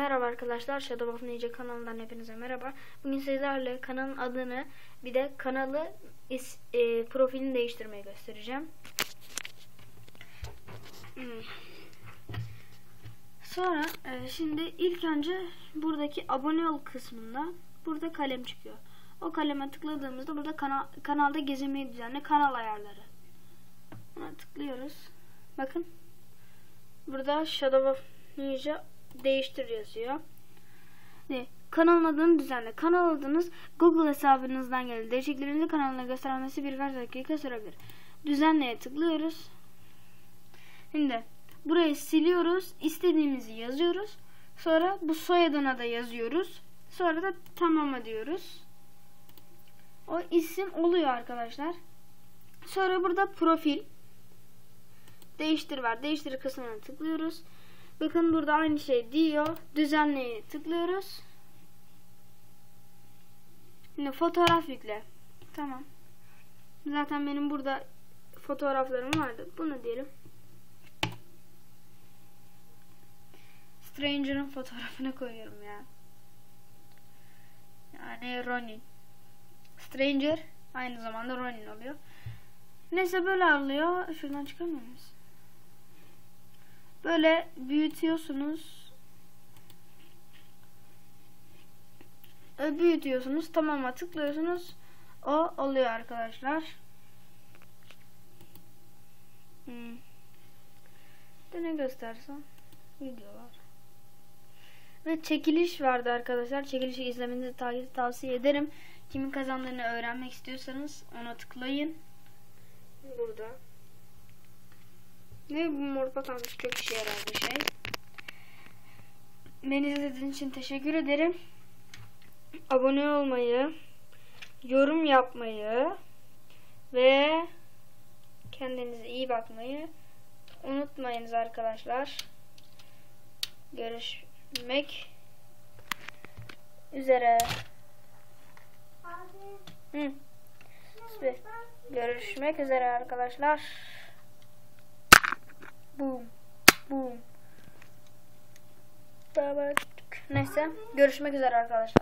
Merhaba arkadaşlar, Shadow of Ninja kanalından hepinize merhaba. Bugün sizlerle kanalın adını bir de kanalı is, e, profilini değiştirmeyi göstereceğim. Hmm. Sonra e, şimdi ilk önce buradaki abone ol kısmında burada kalem çıkıyor. O kaleme tıkladığımızda burada kanal, kanalda gezinmeyi düzenle kanal ayarları. Buna tıklıyoruz. Bakın. Burada Shadow of Ninja değiştir yazıyor. Ve kanalın adını düzenle. Kanal adınız Google hesabınızdan gelir. Değişikliklerinizi kanalına göstermesi birkaç dakika sürebilir. Düzenleye tıklıyoruz. Şimdi burayı siliyoruz. İstediğimizi yazıyoruz. Sonra bu soyadına da yazıyoruz. Sonra da tamama diyoruz. O isim oluyor arkadaşlar. Sonra burada profil değiştir var. Değiştir kısmına tıklıyoruz. Bakın burada aynı şey diyor. Düzenleye tıklıyoruz. Şimdi fotoğraf yükle. Tamam. Zaten benim burada fotoğraflarım vardı. Bunu diyelim. Stranger'ın fotoğrafını koyuyorum ya. Yani Ronin. Stranger aynı zamanda Ronin oluyor. Neyse böyle alıyor. Şuradan çıkamıyor muyuz? Böyle büyütüyorsunuz. Büyütüyorsunuz. Tamama tıklıyorsunuz. O oluyor arkadaşlar. Hmm. Ne göstersem? Videolar. Ve çekiliş vardı arkadaşlar. Çekilişi izlemenizi tav- tavsiye ederim. Kimin kazandığını öğrenmek istiyorsanız ona tıklayın. Burada. Ne bu mor patanmış çok işe yarar bir şey. Beni izlediğiniz için teşekkür ederim. Abone olmayı, yorum yapmayı ve kendinize iyi bakmayı unutmayınız arkadaşlar. Görüşmek üzere. Hı. Görüşmek üzere arkadaşlar. Boom. Boom. Neyse. Görüşmek üzere arkadaşlar.